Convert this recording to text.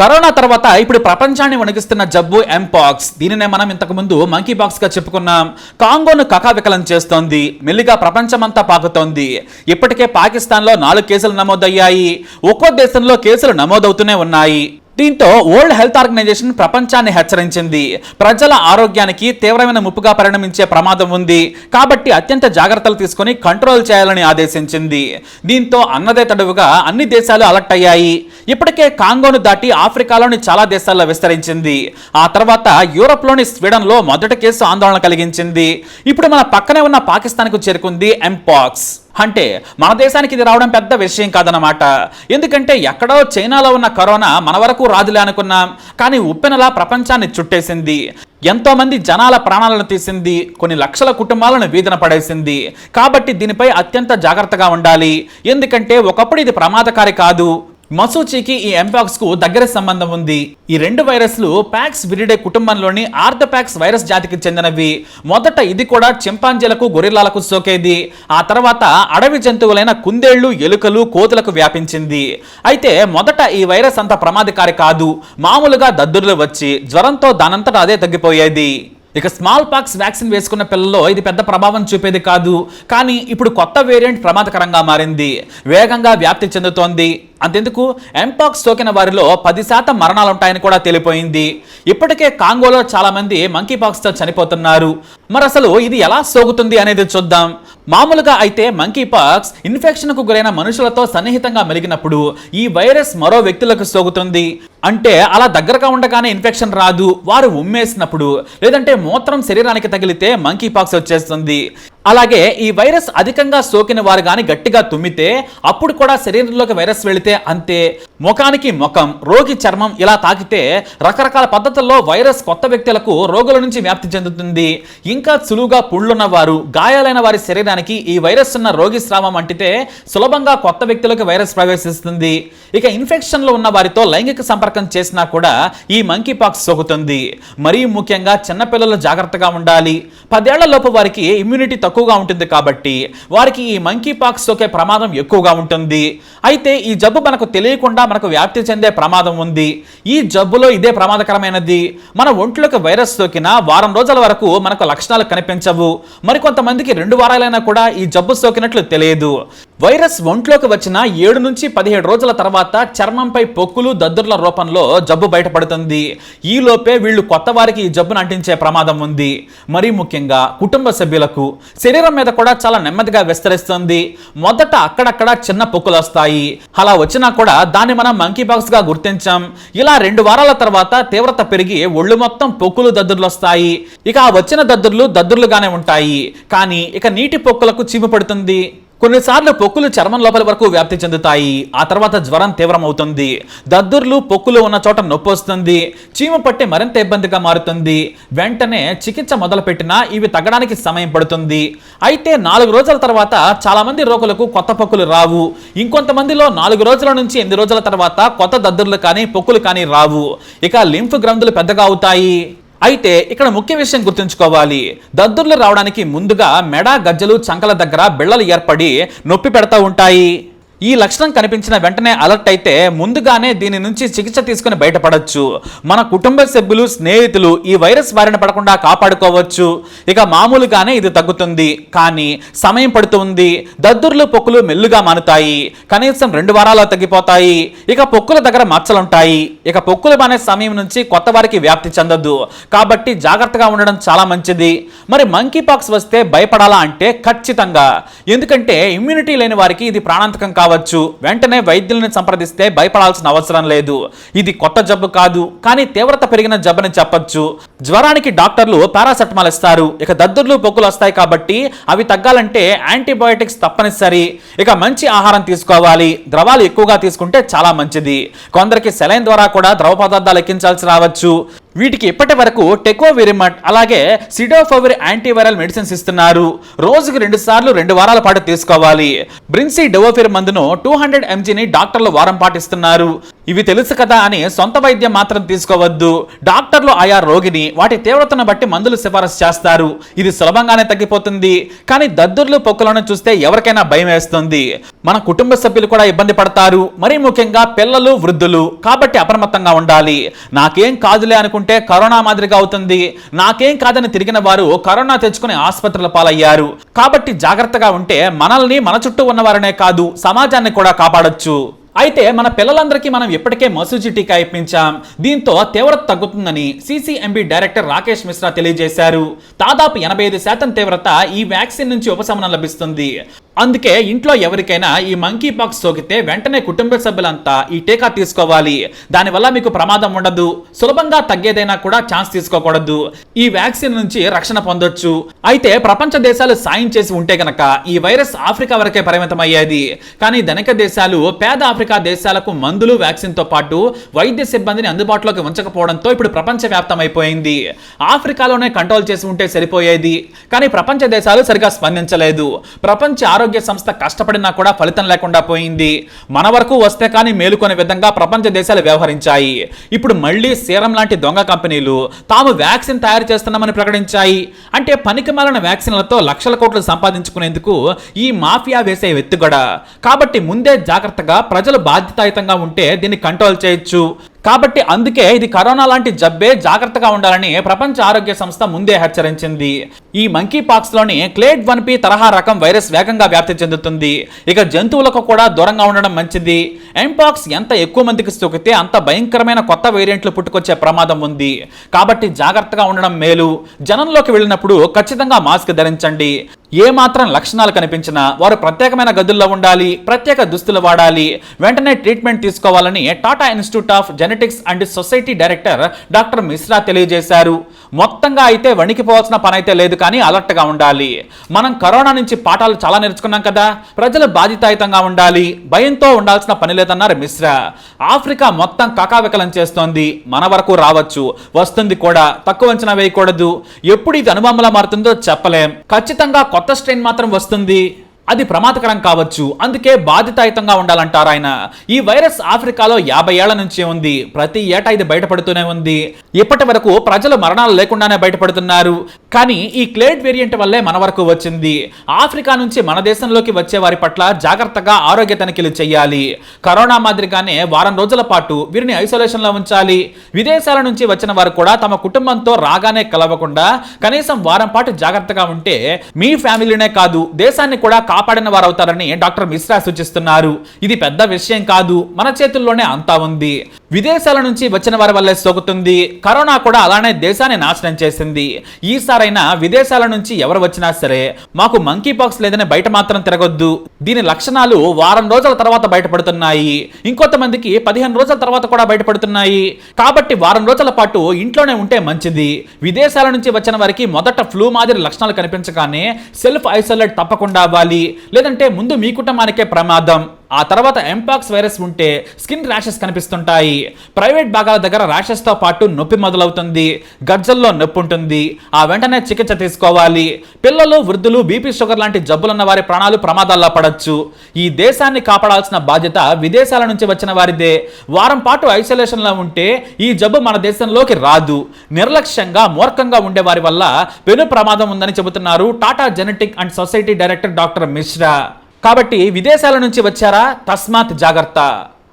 Corona తర్వాత ఇప్పుడు ప్రపంచాన్ని వణిగిస్తున్న జబ్బు ఎంపాక్స్ దీనినే మనం ఇంతకు ముందు మంకీ బాక్స్గా చెప్పుకున్నాం. కాంగోను కకావికలం చేస్తోంది. మెల్లిగా ప్రపంచమంతా పాకుతోంది. ఇప్పటికే పాకిస్తాన్లో నాలుగు కేసులు నమోదయ్యాయి. ఒక్కో దేశంలో కేసులు నమోదవుతూనే ఉన్నాయి. దీంతో వరల్డ్ హెల్త్ ఆర్గనైజేషన్ ప్రపంచాన్ని హెచ్చరించింది. ప్రజల ఆరోగ్యానికి తీవ్రమైన ముప్పుగా పరిణమించే ప్రమాదం ఉంది. కాబట్టి అత్యంత జాగ్రత్తలు తీసుకొని కంట్రోల్ చేయాలని ఆదేశించింది. దీంతో అన్నదే తడువుగా అన్ని దేశాలు అలర్ట్ అయ్యాయి. ఇప్పటికే కాంగోను దాటి ఆఫ్రికాలోని చాలా దేశాల్లో విస్తరించింది. ఆ తర్వాత యూరోప్లోని స్వీడన్లో మొదటి కేసు ఆందోళన కలిగించింది. ఇప్పుడు మన పక్కనే ఉన్న పాకిస్తాన్కు చేరుకుంది ఎంపాక్స్ అంటే మన దేశానికి ఇది రావడం పెద్ద విషయం కాదనమాట ఎందుకంటే ఎక్కడో చైనాలో ఉన్న కరోనా మన వరకు రాదులే అనుకున్నాం. కానీ ఉప్పెనలా ప్రపంచాన్ని చుట్టేసింది. ఎంతోమంది జనాల ప్రాణాలను తీసింది. కొన్ని లక్షల కుటుంబాలను వీధిన పడేసింది. కాబట్టి దీనిపై అత్యంత జాగ్రత్తగా ఉండాలి. ఎందుకంటే ఒకప్పుడు ఇది ప్రమాదకారి కాదు. మసూచికి ఈ ఎంపాక్స్కు దగ్గర సంబంధం ఉంది. ఈ రెండు వైరస్లు ప్యాక్స్ విరిడే కుటుంబంలోని ఆర్థపాక్స్ వైరస్ జాతికి చెందినవి. మొదట ఇది కూడా చింపాంజీలకు గొరిల్లాలకు సోకేది. ఆ తర్వాత అడవి జంతువులైన కుందేళ్ళు ఎలుకలు కోతులకు వ్యాపించింది. అయితే మొదట ఈ వైరస్ అంత ప్రమాదకారి కాదు. మామూలుగా దద్దుర్లు వచ్చి జ్వరంతో దానంతటా అదే తగ్గిపోయేది. ఇక స్మాల్ పాక్స్ వ్యాక్సిన్ వేసుకున్న పిల్లల్లో ఇది పెద్ద ప్రభావం చూపేది కాదు. కానీ ఇప్పుడు కొత్త వేరియంట్ ప్రమాదకరంగా మారింది. వేగంగా వ్యాప్తి చెందుతోంది. అంతెందుకు? ఎంపాక్స్ సోకిన వారిలో పది శాతం మరణాలుంటాయని కూడా తెలిపోయింది. ఇప్పటికే కాంగోలో చాలామంది మంకీ తో చనిపోతున్నారు. మరి అసలు ఇది ఎలా సోకుతుంది అనేది చూద్దాం. మామూలుగా అయితే మంకీ పాక్స్ ఇన్ఫెక్షన్కు గురైన మనుషులతో సన్నిహితంగా మెలిగినప్పుడు ఈ వైరస్ మరో వ్యక్తులకు సోకుతుంది. అంటే అలా దగ్గరగా ఉండగానే ఇన్ఫెక్షన్ రాదు వారు ఉమ్మేసినప్పుడు లేదంటే మూత్రం శరీరానికి తగిలితే మంకీ పాక్స్ వచ్చేస్తుంది. అలాగే ఈ వైరస్ అధికంగా సోకిన వారు కానీ గట్టిగా తుమ్మితే అప్పుడు కూడా శరీరంలోకి వైరస్ వెళితే అంతే. ముఖానికి ముఖం రోగి చర్మం ఇలా తాకితే రకరకాల పద్ధతుల్లో వైరస్ కొత్త వ్యక్తులకు రోగుల నుంచి వ్యాప్తి చెందుతుంది. ఇంకా సులువుగా పుళ్ళున్న వారు గాయాలైన వారి శరీరానికి ఈ వైరస్ ఉన్న రోగి స్రావం అంటితే సులభంగా కొత్త వ్యక్తులకు వైరస్ ప్రవేశిస్తుంది. ఇక ఇన్ఫెక్షన్లో ఉన్న వారితో లైంగిక సంపర్కం చేసినా కూడా ఈ మంకీ పాక్స్ సోకుతుంది. మరీ ముఖ్యంగా చిన్నపిల్లలు జాగ్రత్తగా ఉండాలి. పదేళ్ళలోపు వారికి ఇమ్యూనిటీ తక్కువ తక్కువగా ఉంటుంది కాబట్టి వారికి ఈ మంకీ పాక్స్ సోకే ప్రమాదం ఎక్కువగా ఉంటుంది. అయితే ఈ జబ్బు మనకు తెలియకుండా మనకు వ్యాప్తి చెందే ప్రమాదం ఉంది. ఈ జబ్బులో ఇదే ప్రమాదకరమైనది. మన ఒంట్లోకి వైరస్ సోకిన వారం రోజుల వరకు మనకు లక్షణాలు కనిపించవు. మరికొంతమందికి రెండు వారాలైనా కూడా ఈ జబ్బు సోకినట్లు తెలియదు. వైరస్ ఒంట్లోకి వచ్చిన ఏడు నుంచి పదిహేడు రోజుల తర్వాత చర్మంపై పొక్కులు దద్దుర్ల రూపంలో జబ్బు బయటపడుతుంది. ఈలోపే వీళ్ళు కొత్త వారికి ఈ జబ్బును అంటించే ప్రమాదం ఉంది. మరీ ముఖ్యంగా కుటుంబ సభ్యులకు శరీరం మీద కూడా చాలా నెమ్మదిగా విస్తరిస్తుంది. మొదట అక్కడక్కడ చిన్న పొక్కులు వస్తాయి. అలా వచ్చినా కూడా దాన్ని మనం మంకీ బాక్స్గా గుర్తించాం. ఇలా రెండు వారాల తర్వాత తీవ్రత పెరిగి ఒళ్ళు మొత్తం పొక్కులు దద్దుర్లు వస్తాయి. ఇక ఆ వచ్చిన దద్దుర్లు దద్దుర్లుగానే ఉంటాయి. కానీ ఇక నీటి పొక్కులకు చీము పడుతుంది. కొన్నిసార్లు పొక్కులు చర్మం లోపల వరకు వ్యాప్తి చెందుతాయి. ఆ తర్వాత జ్వరం తీవ్రమవుతుంది. దద్దుర్లు పొక్కులు ఉన్న చోట నొప్పి వస్తుంది. చీమ పట్టి మరింత ఇబ్బందిగా మారుతుంది. వెంటనే చికిత్స మొదలుపెట్టినా ఇవి తగ్గడానికి సమయం పడుతుంది. అయితే నాలుగు రోజుల తర్వాత చాలామంది రోగులకు కొత్త పొక్కులు రావు. ఇంకొంతమందిలో నాలుగు రోజుల నుంచి ఎనిమిది రోజుల తర్వాత కొత్త దద్దుర్లు కానీ పొక్కులు కానీ రావు. ఇక లింఫ్ గ్రంథులు పెద్దగా అవుతాయి. అయితే ఇక్కడ ముఖ్య విషయం గుర్తుంచుకోవాలి. దద్దుర్లు రావడానికి ముందుగా మెడ గజ్జలు చంకల దగ్గర బిళ్ళలు ఏర్పడి నొప్పి పెడతా ఉంటాయి. ఈ లక్షణం కనిపించిన వెంటనే అలర్ట్ అయితే ముందుగానే దీని నుంచి చికిత్స తీసుకుని బయటపడవచ్చు మన కుటుంబ సభ్యులు స్నేహితులు ఈ వైరస్ బారిన పడకుండా కాపాడుకోవచ్చు. ఇక మామూలుగానే ఇది తగ్గుతుంది. కానీ సమయం పడుతుంది. దద్దుర్లు పొక్కులు మెల్లుగా మానుతాయి. కనీసం రెండు వారాల్లో తగ్గిపోతాయి. ఇక పొక్కుల దగ్గర మచ్చలుంటాయి ఇక పొక్కులు మానే సమయం నుంచి కొత్త వారికి వ్యాప్తి చెందదు. కాబట్టి జాగ్రత్తగా ఉండడం చాలా మంచిది. మరి మంకీ పాక్స్ వస్తే భయపడాలా అంటే ఖచ్చితంగా. ఎందుకంటే ఇమ్యూనిటీ లేని వారికి ఇది ప్రాణాంతకం కాదు. కావచ్చు. వెంటనే వైద్యులను సంప్రదిస్తే భయపడాల్సిన అవసరం లేదు. ఇది కొత్త జబ్బు కాదు కానీ తీవ్రత పెరిగిన జబ్బని చెప్పొచ్చు. జ్వరానికి డాక్టర్లు పారాసెటమాల్ ఇస్తారు. ఇక దద్దుర్లు పొక్కులు వస్తాయి కాబట్టి అవి తగ్గాలంటే యాంటీబయోటిక్స్ తప్పనిసరి. ఇక మంచి ఆహారం తీసుకోవాలి. ద్రవాలు ఎక్కువగా తీసుకుంటే చాలా మంచిది. కొందరికి సెలైన్ ద్వారా కూడా ద్రవ పదార్థాలు ఎక్కించాల్సి రావచ్చు. వీటికి ఇప్పటి వరకు టెకోవిరిమట్ అలాగే సిడోఫోవిర్ యాంటీవైరల్ మెడిసిన్స్ ఇస్తున్నారు. రోజుకి రెండు సార్లు రెండు వారాల పాటు తీసుకోవాలి. బ్రిన్సీ డెవోఫిర్ మందును టూ హండ్రెడ్ ఎంజీని డాక్టర్లు వారం పాటిస్తున్నారు ఇవి తెలుసు కదా అని సొంత వైద్యం మాత్రం తీసుకోవద్దు. డాక్టర్లు ఆయా రోగిని వాటి తీవ్రతను బట్టి మందులు సిఫారసు చేస్తారు. ఇది సులభంగానే తగ్గిపోతుంది. కానీ దద్దుర్లు పొక్కులను చూస్తే ఎవరికైనా భయం వేస్తుంది. మన కుటుంబ సభ్యులు కూడా ఇబ్బంది పడతారు. మరీ ముఖ్యంగా పిల్లలు వృద్ధులు కాబట్టి అప్రమత్తంగా ఉండాలి. నాకేం కాదులే అనుకుంటే కరోనా మాదిరిగా అవుతుంది. నాకేం కాదని తిరిగిన వారు కరోనా తెచ్చుకుని ఆసుపత్రుల పాలయ్యారు. కాబట్టి జాగ్రత్తగా ఉంటే మనల్ని మన చుట్టూ ఉన్నవారనే కాదు సమాజాన్ని కూడా కాపాడొచ్చు. అయితే మన పిల్లలందరికీ మనం ఇప్పటికే మసూజీ టీకా ఇప్పించాం. దీంతో తీవ్రత తగ్గుతుందని సిసిఎంబి డైరెక్టర్ రాకేష్ మిశ్రా తెలియజేశారు. దాదాపు ఎనభై ఐదు శాతం తీవ్రత ఈ వ్యాక్సిన్ నుంచి ఉపశమనం లభిస్తుంది. అందుకే ఇంట్లో ఎవరికైనా ఈ మంకీ పాక్స్ సోకితే వెంటనే కుటుంబ సభ్యులంతా ఈ టీకా తీసుకోవాలి. దానివల్ల మీకు ప్రమాదం ఉండదు. సులభంగా తగ్గేదైనా కూడా ఛాన్స్ తీసుకోకూడదు. ఈ వ్యాక్సిన్ నుంచి రక్షణ పొందొచ్చు. అయితే ప్రపంచ దేశాలు సాయం చేసి ఉంటే గనక ఈ వైరస్ ఆఫ్రికా వరకే పరిమితం అయ్యేది కానీ ధనిక దేశాలు పేద ఆఫ్రికా దేశాలకు మందులు వ్యాక్సిన్తో పాటు వైద్య సిబ్బందిని అందుబాటులోకి ఉంచకపోవడంతో ఇప్పుడు ప్రపంచ అయిపోయింది ఆఫ్రికాలోనే కంట్రోల్ చేసి ఉంటే సరిపోయేది. కానీ ప్రపంచ దేశాలు సరిగా స్పందించలేదు. ప్రపంచ ఆరోగ్య ఆరోగ్య సంస్థ కష్టపడినా కూడా ఫలితం లేకుండా పోయింది. మన వరకు వస్తే కానీ మేలుకొనే విధంగా ప్రపంచ దేశాలు వ్యవహరించాయి. ఇప్పుడు మళ్ళీ సీరం లాంటి దొంగ కంపెనీలు తాము వ్యాక్సిన్ తయారు చేస్తున్నామని ప్రకటించాయి. అంటే పనికిమాలిన వ్యాక్సిన్లతో లక్షల కోట్లు సంపాదించుకునేందుకు ఈ మాఫియా వేసే ఎత్తుగడ కాబట్టి ముందే జాగ్రత్తగా ప్రజలు బాధ్యతాయుతంగా ఉంటే దీన్ని కంట్రోల్ చేయొచ్చు. కాబట్టి అందుకే ఇది కరోనా లాంటి జబ్బే జాగ్రత్తగా ఉండాలని ప్రపంచ ఆరోగ్య సంస్థ ముందే హెచ్చరించింది. ఈ మంకీ పాక్స్లోని క్లేడ్ వన్ పి తరహా రకం వైరస్ వేగంగా వ్యాప్తి చెందుతుంది. ఇక జంతువులకు కూడా దూరంగా ఉండడం మంచిది. ఎంపాక్స్ ఎంత ఎక్కువ మందికి సోకితే అంత భయంకరమైన కొత్త వేరియంట్లు పుట్టుకొచ్చే ప్రమాదం ఉంది. కాబట్టి జాగ్రత్తగా ఉండడం మేలు. జనంలోకి వెళ్ళినప్పుడు ఖచ్చితంగా మాస్క్ ధరించండి. ఏ మాత్రం లక్షణాలు కనిపించినా వారు ప్రత్యేకమైన గదుల్లో ఉండాలి ప్రత్యేక దుస్తులు వాడాలి వెంటనే ట్రీట్మెంట్ తీసుకోవాలని Tata institute of genetics and society director doctor Mishra తెలియజేశారు. మొత్తంగా అయితే వణికిపోవాల్సిన పని అయితే లేదు కానీ అలర్ట్గా ఉండాలి. మనం కరోనా నుంచి పాఠాలు చాలా నేర్చుకున్నాం కదా ప్రజలు బాధ్యతాయుతంగా ఉండాలి భయంతో ఉండాల్సిన పని లేదన్నారు మిశ్రా. ఆఫ్రికా మొత్తం కకావికలం చేస్తోంది మన వరకు రావచ్చు వస్తుంది కూడా తక్కువ అంచనా వేయకూడదు ఎప్పుడు ఇది అనుభవంలా మారుతుందో చెప్పలేం. ఖచ్చితంగా కొత్త స్ట్రెయిన్ మాత్రం వస్తుంది. అది ప్రమాదకరం కావచ్చు. అందుకే బాధితాయుతంగా ఉండాలంటారు ఆయన. ఈ వైరస్ ఆఫ్రికాలో యాభై ఏళ్ళ నుంచి ఉంది. ప్రతి ఏటా ఇది బయటపడుతూనే ఉంది. ఇప్పటి వరకు ప్రజలు మరణాలు లేకుండానే బయటపడుతున్నారు. కానీ ఈ క్లేడ్ వేరియంట్ వల్లే మన వరకు వచ్చింది. ఆఫ్రికా నుంచి మన దేశంలోకి వచ్చే వారి పట్ల జాగ్రత్తగా ఆరోగ్య తనిఖీలు చేయాలి కరోనా మాదిరిగానే వారం రోజుల పాటు వీరిని ఐసోలేషన్లో ఉంచాలి. విదేశాల నుంచి వచ్చిన వారు కూడా తమ కుటుంబంతో రాగానే కలవకుండా కనీసం వారం పాటు జాగ్రత్తగా ఉంటే మీ ఫ్యామిలీనే కాదు దేశాన్ని కూడా కాపాడిన వారు అవుతారని డాక్టర్ మిశ్రా సూచిస్తున్నారు. ఇది పెద్ద విషయం కాదు. మన చేతుల్లోనే అంతా ఉంది. విదేశాల నుంచి వచ్చిన వారి వల్లే సోకుతుంది. కరోనా కూడా అలానే దేశాన్ని నాశనం చేసింది. ఈసారైనా విదేశాల నుంచి ఎవరు వచ్చినా సరే మాకు మంకీ పాక్స్ లేదని బయట మాత్రం తిరగొద్దు. దీని లక్షణాలు వారం రోజుల తర్వాత బయటపడుతున్నాయి. ఇంకొంతమందికి పదిహేను రోజుల తర్వాత కూడా బయటపడుతున్నాయి. కాబట్టి వారం రోజుల పాటు ఇంట్లోనే ఉంటే మంచిది. విదేశాల నుంచి వచ్చిన వారికి మొదట ఫ్లూ మాదిరి లక్షణాలు కనిపించగానే సెల్ఫ్ ఐసోలేట్ తప్పకుండా అవ్వాలి. లేదంటే ముందు మీ కుటుంబానికే ప్రమాదం. ఆ తర్వాత ఎంపాక్స్ వైరస్ ఉంటే స్కిన్ ర్యాషెస్ కనిపిస్తుంటాయి. ప్రైవేట్ భాగాల దగ్గర ర్యాషెస్తో పాటు నొప్పి మొదలవుతుంది. గజ్జల్లో నొప్పి ఉంటుంది. ఆ వెంటనే చికిత్స తీసుకోవాలి. పిల్లలు వృద్ధులు బీపీ షుగర్ లాంటి జబ్బులున్న వారి ప్రాణాలు ప్రమాదాల్లో పడవచ్చు ఈ దేశాన్ని కాపాడాల్సిన బాధ్యత విదేశాల నుంచి వచ్చిన వారిదే. వారం పాటు ఐసోలేషన్లో ఉంటే ఈ జబ్బు మన దేశంలోకి రాదు. నిర్లక్ష్యంగా మూర్ఖంగా ఉండే వారి వల్ల పెను ప్రమాదం ఉందని చెబుతున్నారు Tata genetic and society director doctor Mishra. కాబట్టి విదేశాల నుంచి వచ్చారా? తస్మాత్ జాగ్రత్త.